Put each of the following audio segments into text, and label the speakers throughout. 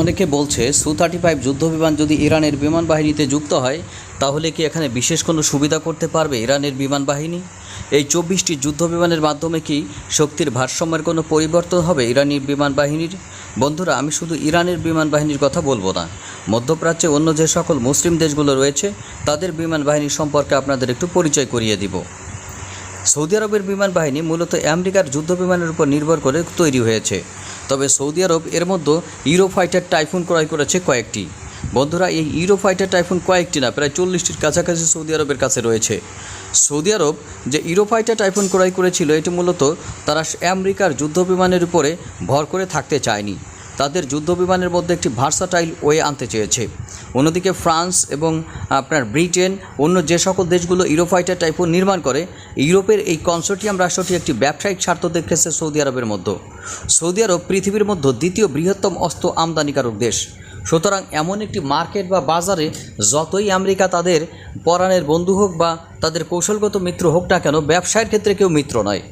Speaker 1: অনেকে বলছে সু থার্টি ফাইভ যুদ্ধবিমান যদি ইরানের বিমান বাহিনীতে যুক্ত হয়, তাহলে কি এখানে বিশেষ কোনো সুবিধা করতে পারবে ইরানের বিমান বাহিনী? এই চব্বিশটি যুদ্ধবিমানের মাধ্যমে কি শক্তির ভারসাম্যের কোনো পরিবর্তন হবে ইরানি বিমান বাহিনীর? বন্ধুরা, আমি শুধু ইরানের বিমান বাহিনীর কথা বলব না। মধ্যপ্রাচ্যে অন্য যে সকল মুসলিম দেশগুলো রয়েছে, তাদের বিমান বাহিনী সম্পর্কে আপনাদের একটু পরিচয় করিয়ে দিব। সৌদি আরবের বিমান বাহিনী মূলত আমেরিকার যুদ্ধ বিমানের উপর নির্ভর করে তৈরি হয়েছে। তবে সৌদি আরব এর মধ্যে ইউরো ফাইটার টাইফুন ক্রয় করেছে কয়েকটি। বন্ধুরা, এই ইউরো ফাইটার টাইফুন কয়েকটি না, প্রায় চল্লিশটির কাছাকাছি সৌদি আরবের কাছে রয়েছে। সৌদি আরব যে ইউরো ফাইটার টাইফুন ক্রয় করেছিল, এটি মূলত তারা আমেরিকার যুদ্ধ বিমানের উপরে ভর করে থাকতে চায়নি। তাদের যুদ্ধ বিমানের মধ্যে একটি ভার্সাটাইল ওয়ে আনতে চেয়েছে। অন্যদিকে ফ্রান্স এবং আপনার ব্রিটেন, অন্য যে সকল দেশগুলো ইউরোফাইটার টাইপও নির্মাণ করে, ইউরোপের এই কনসোর্টিয়াম রাষ্ট্রটি একটি ব্যবসায়িক স্বার্থ দেখেছে সৌদি আরবের মধ্যে। সৌদি আরব পৃথিবীর মধ্যে দ্বিতীয় বৃহত্তম অস্ত্র আমদানিকারক দেশ। সুতরাং এমন একটি মার্কেট বা বাজারে যতই আমেরিকা তাদের পরাণের বন্ধু হোক বা তাদের কৌশলগত মিত্র হোক না কেন, ব্যবসায়ের ক্ষেত্রে কেউ মিত্র নয়।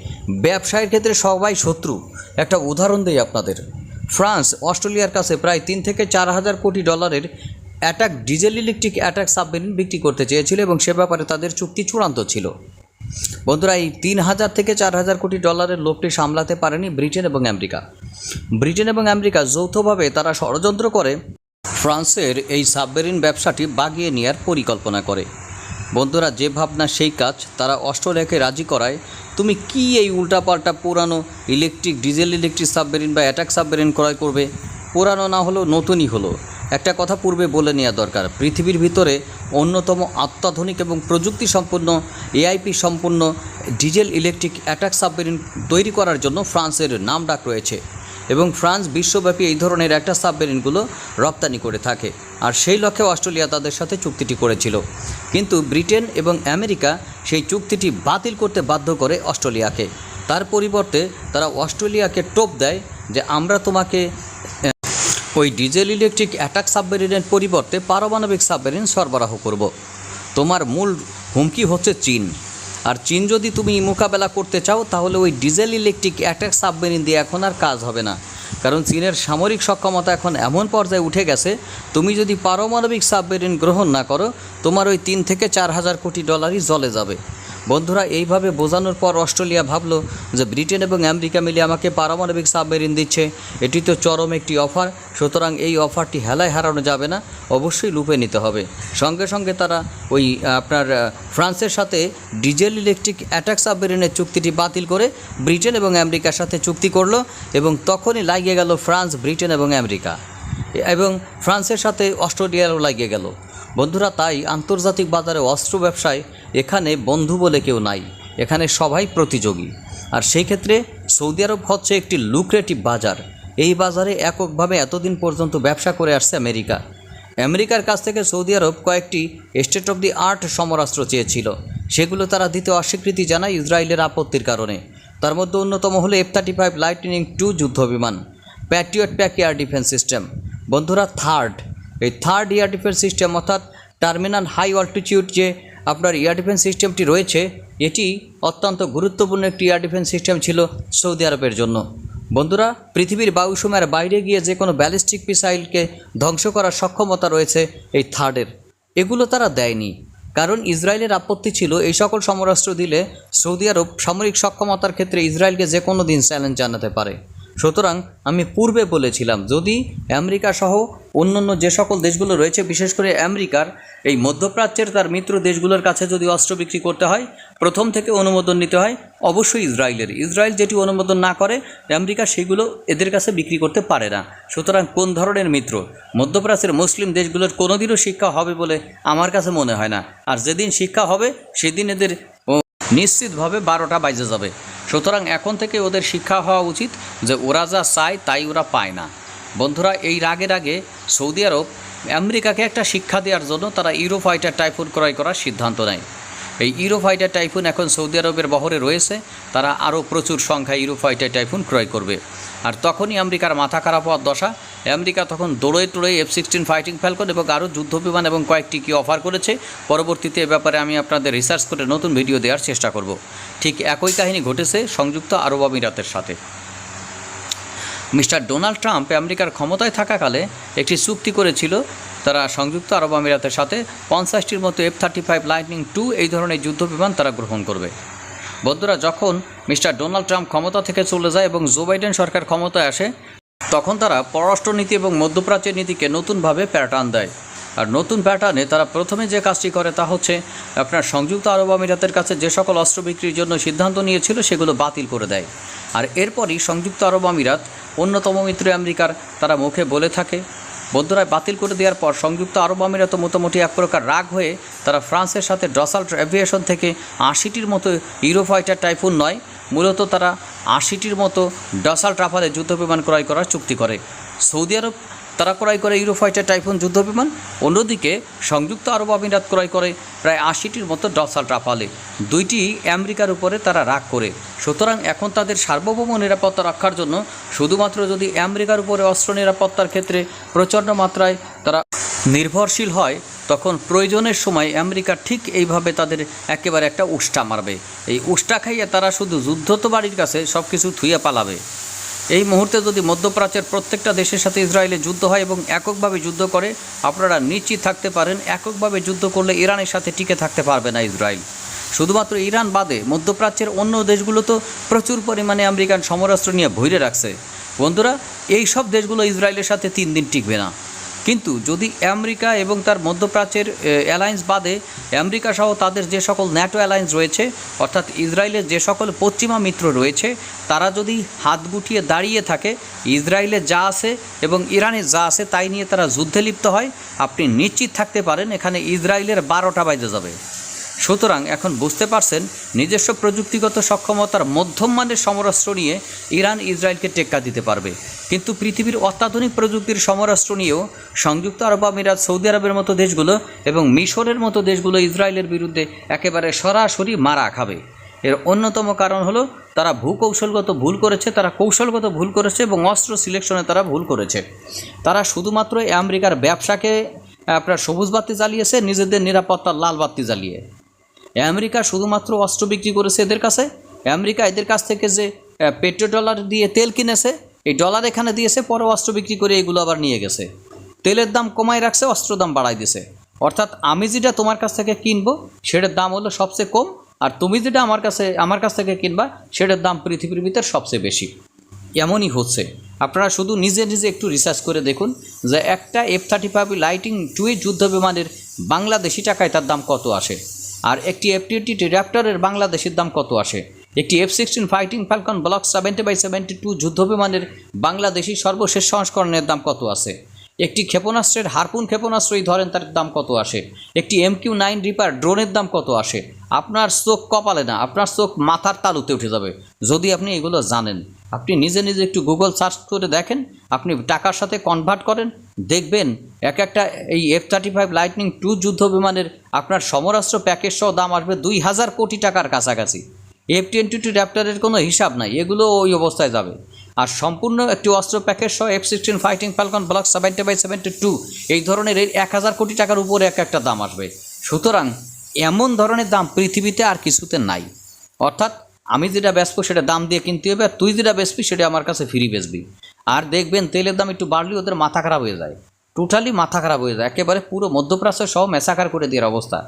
Speaker 1: ব্যবসায়ের ক্ষেত্রে সবাই শত্রু। একটা উদাহরণ দেই আপনাদের। ফ্রান্স, অস্ট্রেলিয়ার কাছে প্রায় তিন থেকে চার হাজার কোটি ডলারের attack, diesel, electric attack submarine বিক্রি করতে চেয়েছিল এবং সে ব্যাপারে তাদের চুক্তি চূড়ান্ত ছিল। বন্ধুরা, এই তিন হাজার থেকে চার হাজার কোটি ডলারের লোকটি সামলাতে পারেনি ব্রিটেন এবং আমেরিকা। ব্রিটেন এবং আমেরিকা যৌথভাবে তারা ষড়যন্ত্র করে ফ্রান্সের এই সাবমেরিন ব্যবসাটি বাগিয়ে নেওয়ার পরিকল্পনা করে। বন্ধুরা, যে ভাবনা, সেই কাজ তারা অস্ট্রেলিয়াকে রাজি করায় তুমি কি এই উল্টাপাল্টা পুরানো ইলেকট্রিক ডিজেল ইলেকট্রিক সাবমেরিন বা অ্যাটাক সাবমেরিন ক্রয় করবে? পুরানো না হলো নতুনই হলো। একটা কথা পূর্বে বলে নেওয়া দরকার, পৃথিবীর ভিতরে অন্যতম অত্যাধুনিক এবং প্রযুক্তি সম্পন্ন এআইপি সম্পন্ন ডিজেল ইলেকট্রিক অ্যাটাক সাবমেরিন তৈরি করার জন্য ফ্রান্সের নাম ডাক রয়েছে। এবং ফ্রান্স বিশ্বব্যাপী এই ধরনের একটা সাবমেরিনগুলো রপ্তানি করে থাকে। আর সেই লক্ষ্যে অস্ট্রেলিয়া তাদের সাথে চুক্তিটি করেছিল। কিন্তু ব্রিটেন এবং আমেরিকা সেই চুক্তিটি বাতিল করতে বাধ্য করে অস্ট্রেলিয়াকে। তার পরিবর্তে তারা অস্ট্রেলিয়াকে টোপ দেয় যে আমরা তোমাকে ওই ডিজেল ইলেকট্রিক অ্যাটাক সাবমেরিনের পরিবর্তে পারমাণবিক সাবমেরিন সরবরাহ করব। তোমার মূল হুমকি হচ্ছে চীন। আর চীন যদি তুমি মোকাবেলা করতে চাও, তাহলে ওই ডিজেল ইলেকট্রিক অ্যাটাক সাবমেরিন দিয়ে এখন আর কাজ হবে না। কারণ চীনের সামরিক সক্ষমতা এখন এমন পর্যায়ে উঠে গেছে, তুমি যদি পারমাণবিক সাবমেরিন গ্রহণ না করো, তোমার ওই তিন থেকে চার হাজার কোটি ডলারই জলে যাবে। বন্ধুরা, এইভাবে বোঝানোর পর অস্ট্রেলিয়া ভাবলো যে ব্রিটেন এবং আমেরিকা মিলে আমাকে পারমাণবিক সাবমেরিন দিচ্ছে। এটি তো চরম একটি অফার, সুতরাং এই অফারটি হেলায় হারানো যাবে না, অবশ্যই লুপে নিতে হবে। সঙ্গে সঙ্গে তারা ওই আপনার ফ্রান্সের সাথে ডিজেল ইলেকট্রিক অ্যাটাক সাবমেরিনের চুক্তিটি বাতিল করে ব্রিটেন এবং আমেরিকার সাথে চুক্তি করল এবং তখনই লাগিয়ে গেল ফ্রান্স, ব্রিটেন এবং আমেরিকা। এবং ফ্রান্সের সাথে অস্ট্রেলিয়ারও লাগিয়ে গেল। বন্ধুরা, তাই আন্তর্জাতিক বাজারে অস্ত্র ব্যবসায় এখানে বন্ধু বলে কেউ নাই। এখানে সবাই প্রতিযোগী। আর সেই ক্ষেত্রে সৌদি আরব হচ্ছে একটি লুক্রেটিভ বাজার। এই বাজারে এককভাবে এতদিন পর্যন্ত ব্যবসা করে আসছে আমেরিকা। আমেরিকার কাছ থেকে সৌদি আরব কয়েকটি স্টেট অফ দি আর্ট সমরাস্ত্র চেয়েছিল। সেগুলো তারা দিতে অস্বীকৃতি জানায় ইসরায়েলের আপত্তির কারণে। তার মধ্যে অন্যতম হলো F thirty five Lightning two যুদ্ধবিমান Patriot PAC air defence system বন্ধুরা থার্ড এই থার্ড এয়ার ডিফেন্স সিস্টেম অর্থাৎ টার্মিনাল হাই অল্টিটিউড যে আপনার এয়ার ডিফেন্স সিস্টেমটি রয়েছে, এটি অত্যন্ত গুরুত্বপূর্ণ একটি এয়ার ডিফেন্স সিস্টেম ছিল সৌদি আরবের জন্য। বন্ধুরা, পৃথিবীর বায়ুসীমার বাইরে গিয়ে যে কোনো ব্যালিস্টিক মিসাইলকে ধ্বংস করার সক্ষমতা রয়েছে এই থার্ডের এগুলো তারা দেয়নি, কারণ ইসরায়েলের আপত্তি ছিল এই সকল সমরাস্ত্র দিলে সৌদি আরব সামরিক সক্ষমতার ক্ষেত্রে ইসরায়েলকে যে কোনো দিন চ্যালেঞ্জ জানাতে পারে। সুতরাং আমি পূর্বে বলেছিলাম, যদি আমেরিকা সহ অন্যান্য যে সকল দেশগুলো রয়েছে, বিশেষ করে আমেরিকার এই মধ্যপ্রাচ্যের তার মিত্র দেশগুলোর কাছে যদি অস্ত্র বিক্রি করতে হয়, প্রথম থেকে অনুমোদন নিতে হয়, অবশ্যই ইসরায়েলের। ইসরায়েল যেটি অনুমোদন না করে, আমেরিকা সেগুলো এদের কাছে বিক্রি করতে পারে না। সুতরাং কোন ধরনের মিত্র? মধ্যপ্রাচ্যের মুসলিম দেশগুলোর কোনোদিনও শিক্ষা হবে বলে আমার কাছে মনে হয় না। আর যেদিন শিক্ষা হবে, সেদিন এদের নিশ্চিতভাবে বারোটা বাজে যাবে। সুতরাং এখন থেকে ওদের শিক্ষা হওয়া উচিত যে ওরা যা চায় তাই ওরা পায় না। বন্ধুরা, এই রাগের আগে সৌদি আরব আমেরিকাকে একটা শিক্ষা দেওয়ার জন্য তারা ইউরো ফাইটার টাইফুন ক্রয় করার সিদ্ধান্ত নেয়। এই ইউরো ফাইটার টাইফুন এখন সৌদি আরবের বহরে রয়েছে, তারা আরও প্রচুর সংখ্যায় ইউরো ফাইটার টাইফুন ক্রয় করবে। আর তখনই আমেরিকার মাথা খারাপ হওয়ার দশা আমেরিকা তখন দৌড়ে টোড়ে এফ সিক্সটিন ফাইটিং ফ্যালকন এবং আরও যুদ্ধবিমান এবং কয়েকটি কি অফার করেছে। পরবর্তীতে এ ব্যাপারে আমি আপনাদের রিসার্চ করে নতুন ভিডিও দেওয়ার চেষ্টা করব। ঠিক একই কাহিনী ঘটেছে সংযুক্ত আরব আমিরাতের সাথে। মিস্টার ডোনাল্ড ট্রাম্প আমেরিকার ক্ষমতায় থাকাকালে একটি চুক্তি করেছিল, তারা সংযুক্ত আরব আমিরাতের সাথে পঞ্চাশটির মতো F thirty five Lightning two এই ধরনের যুদ্ধ বিমান তারা গ্রহণ করবে। বন্ধুরা, যখন মিস্টার ডোনাল্ড ট্রাম্প ক্ষমতা থেকে চলে যায় এবং জো বাইডেন সরকার ক্ষমতায় আসে তখন তারা পররাষ্ট্রনীতি এবং মধ্যপ্রাচ্যের নীতিকে নতুনভাবে প্যাটার্ন দেয়। আর নতুন প্যাটার্নে তারা প্রথমে যে কাজটি করে তা হচ্ছে আপনার সংযুক্ত আরব আমিরাতের কাছে যে সকল অস্ত্র বিক্রির জন্য সিদ্ধান্ত নিয়েছিল সেগুলো বাতিল করে দেয়। আর এরপরই সংযুক্ত আরব আমিরাত অন্যতম মিত্র আমেরিকার তারা মুখে বলে থাকে বন্ধুরা, বাতিল করে দেওয়ার পর সংযুক্ত আরব আমিরাত মোটামুটি এক প্রকার রাগ হয়ে তারা ফ্রান্সের সাথে ড্রসাল্ট অ্যাভিয়েশন থেকে আশিটির মতো ইউরোফাইটার টাইফুন নয়, মূলত তারা আশিটির মতো ডসাল্ট রাফালে যুদ্ধ বিমান ক্রয় করার চুক্তি করে। সৌদি আরব তারা ক্রয় করে ইউরোফাইটার টাইফুন যুদ্ধবিমান। অন্যদিকে সংযুক্ত আরব আমিরাত ক্রয় করে প্রায় আশিটির মতো ডসাল্ট রাফালে। দুইটি আমেরিকার উপরে তারা রাগ করে। সুতরাং এখন তাদের সার্বভৌম নিরাপত্তা রক্ষার জন্য শুধুমাত্র যদি আমেরিকার উপরে অস্ত্র নিরাপত্তার ক্ষেত্রে প্রচণ্ড মাত্রায় তারা নির্ভরশীল হয়, তখন প্রয়োজনের সময় আমেরিকা ঠিক এইভাবে তাদের একেবারে একটা উষ্টা মারবে। এই উষ্টা খাইয়ে তারা শুধু যুদ্ধ তো বাড়ির কাছে সব কিছু থুইয়া পালাবে। এই মুহূর্তে যদি মধ্যপ্রাচ্যের প্রত্যেকটা দেশের সাথে ইসরায়েলে যুদ্ধ হয় এবং এককভাবে যুদ্ধ করে, আপনারা নিশ্চিত থাকতে পারেন, এককভাবে যুদ্ধ করলে ইরানের সাথে টিকে থাকতে পারবে না ইসরায়েল। শুধুমাত্র ইরান বাদে মধ্যপ্রাচ্যের অন্য দেশগুলো তো প্রচুর পরিমাণে আমেরিকান সমরাস্ত্র নিয়ে ভৈরে রাখছে। বন্ধুরা, এই সব দেশগুলো ইসরায়েলের সাথে তিন দিন টিকবে না। কিন্তু যদি আমেরিকা এবং তার মধ্যপ্রাচ্যের অ্যালায়েন্স বাদে আমেরিকা সহ তাদের যে সকল ন্যাটো অ্যালায়েন্স রয়েছে, অর্থাৎ ইসরায়েলের যে সকল পশ্চিমা মিত্র রয়েছে, তারা যদি হাত গুটিয়ে দাঁড়িয়ে থাকে, ইসরায়েলে যা আছে এবং ইরানের যা আছে তাই নিয়ে তারা যুদ্ধে লিপ্ত হয়, আপনি নিশ্চিত থাকতে পারেন এখানে ইসরায়েলের বারোটা বাজে যাবে। সুতরাং এখন বুঝতে পারছেন, নিজস্ব প্রযুক্তিগত সক্ষমতার মধ্যম মানের সমরাস্ত্র নিয়ে ইরান ইসরায়েলকে টেক্কা দিতে পারবে। কিন্তু পৃথিবীর অত্যাধুনিক প্রযুক্তির সমরাস্ত্র নিয়েও সংযুক্ত আরব আমিরাত, সৌদি আরবের মতো দেশগুলো এবং মিশরের মতো দেশগুলো ইসরায়েলের বিরুদ্ধে একেবারে সরাসরি মারা খাবে। এর অন্যতম কারণ হলো, তারা ভূকৌশলগত ভুল করেছে, তারা কৌশলগত ভুল করেছে এবং অস্ত্র সিলেকশনে তারা ভুল করেছে। তারা শুধুমাত্র আমেরিকার ব্যবসাকে আপনার সবুজ বাতি জ্বালিয়েছে, নিজেদের নিরাপত্তার লাল বাতি জ্বালিয়ে। আমেরিকা শুধুমাত্র অস্ত্র বিক্রি করেছে এদের কাছে? আমেরিকা এদের কাছ থেকে যে পেট্রো ডলার দিয়ে তেল কিনেছে, এই ডলার এখানে দিয়েছে, পরে অস্ত্র বিক্রি করে এগুলো আবার নিয়ে গেছে। তেলের দাম কমায় রাখছে, অস্ত্র দাম বাড়াই দিছে। অর্থাৎ আমি যেটা তোমার কাছ থেকে কিনবো, সেটার দাম হলো সবচেয়ে কম, আর তুমি যেটা আমার কাছে, আমার কাছ থেকে কিনবা, সেটার দাম পৃথিবীর ভিতর সবচেয়ে বেশি। এমনই হচ্ছে। আপনারা শুধু নিজে নিজে একটু রিসার্চ করে দেখুন যে একটা F thirty five lightning two যুদ্ধ বিমানের বাংলাদেশি টাকায় তার দাম কত আসে। আর একটি এফ টি র্যাপ্টারের বাংলাদেশের দাম কত আসে? একটি F sixteen Fighting Falcon block seventy by seventy two যুদ্ধ বিমানের বাংলাদেশি সর্বশেষ সংস্করণের দাম কত আছে একটি ক্ষেপণাস্ত্রের হারপুন ক্ষেপণাস্ত্রই ধরেন তার দাম কত আসে? একটি এম কিউ নাইন রিপার ড্রোনের দাম কত আসে? আপনার চোখ কপালে না, আপনার চোখ মাথার তালুতে উঠে যাবে। যদি আপনি এগুলো জানেন, আপনি নিজে নিজে একটু গুগল সার্চ করে দেখেন, আপনি টাকার সাথে কনভার্ট করেন দেখবেন, এক একটা এই F thirty five Lightning two যুদ্ধ বিমানের আপনার সমরাস্ত্র প্যাকেজ সহ দাম আসবে দুই হাজার কোটি টাকার কাছাকাছি। এফ টোয়েন্টি টু র্যাপ্টারের কোনো হিসাব নাই, এগুলো ওই অবস্থায় যাবে। আর সম্পূর্ণ একটি অস্ত্র প্যাকেজ সহ F sixteen Fighting Falcon block seventy by seventy two এই ধরনের এই এক হাজার কোটি টাকার উপরে এক একটা দাম আসবে। সুতরাং, এমন ধরনের দাম পৃথিবীতে আর কিছুতে নাই। অর্থাৎ, আমি যেটা বেচবো সেটা দাম দিয়ে কিনতে হবে, আর তুই যেটা বেচবি সেটা আমার কাছে ফ্রি বেচবি। আর দেখবেন তেলের দাম একটু বাড়লে ওদের মাথা খারাপ হয়ে যায়। টোটালি মাথা খারাপ হয়ে যায়। একেবারে পুরো মধ্যপ্রাচ্য সব মেসাকার করে দেওয়ার অবস্থা।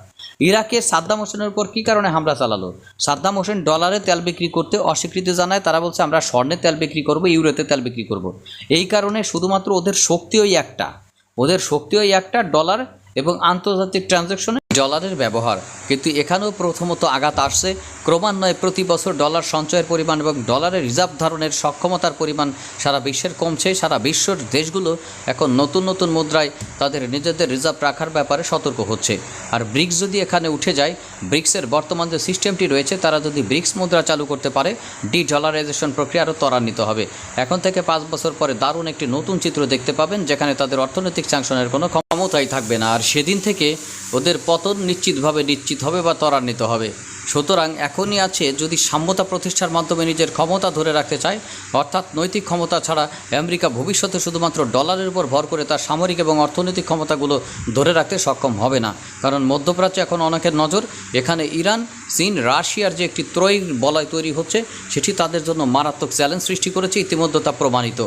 Speaker 1: ইরাকে সাদ্দাম হোসেনের উপর কী কারণে হামলা চালালো? সাদ্দাম হোসেন ডলারে তেল বিক্রি করতে অস্বীকৃতি জানায়। তারা বলছে, আমরা স্বর্ণে তেল বিক্রি করব, ইউরোতে তেল বিক্রি করব। এই কারণে শুধুমাত্র ওদের শক্তি ওই একটা। ওদের শক্তি ওই একটা ডলার এবং আন্তর্জাতিক ট্রানজ্যাকশনে ডলারের ব্যবহার। কিন্তু এখানেও প্রথমত আঘাত আসছে। ক্রমান্বয়ে প্রতি বছর ডলার সঞ্চয়ের পরিমাণ এবং ডলারের রিজার্ভ ধারণের সক্ষমতার পরিমাণ সারা বিশ্বের কমছে। সারা বিশ্বর দেশগুলো এখন নতুন নতুন মুদ্রায় তাদের নিজেদের রিজার্ভ রাখার ব্যাপারে সতর্ক হচ্ছে। আর ব্রিক্স যদি এখানে উঠে যায়, ব্রিক্সের বর্তমান যে সিস্টেমটি রয়েছে, তারা যদি ব্রিক্স মুদ্রা চালু করতে পারে ডি ডলারাইজেশন প্রক্রিয়া আরও ত্বরান্বিত হবে। এখন থেকে পাঁচ বছর পরে দারুণ একটি নতুন চিত্র দেখতে পাবেন, যেখানে তাদের অর্থনৈতিক স্যাংশনের কোনো ক্ষমতাই থাকবে না আর সেদিন থেকে ওদের পতন নিশ্চিতভাবে নিশ্চিত হবে বা ত্বরান্বিত হবে। সুতরাং এখনই আছে যদি সাম্যতা প্রতিষ্ঠার মাধ্যমে নিজের ক্ষমতা ধরে রাখতে চায়, অর্থাৎ নৈতিক ক্ষমতা ছাড়া আমেরিকা ভবিষ্যতে শুধুমাত্র ডলারের উপর ভর করে তার সামরিক এবং অর্থনৈতিক ক্ষমতাগুলো ধরে রাখতে সক্ষম হবে না। কারণ মধ্যপ্রাচ্যে এখন অনেকের নজর, এখানে ইরান, চীন, রাশিয়ার যে একটি ত্রয়ী বলয় তৈরি হচ্ছে, সেটি তাদের জন্য মারাত্মক চ্যালেঞ্জ সৃষ্টি করেছে, ইতিমধ্যে তা প্রমাণিত।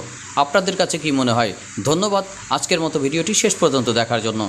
Speaker 1: আপনাদের কাছে কি মনে হয়? ধন্যবাদ, আজকের মতো ভিডিওটি শেষ পর্যন্ত দেখার জন্য।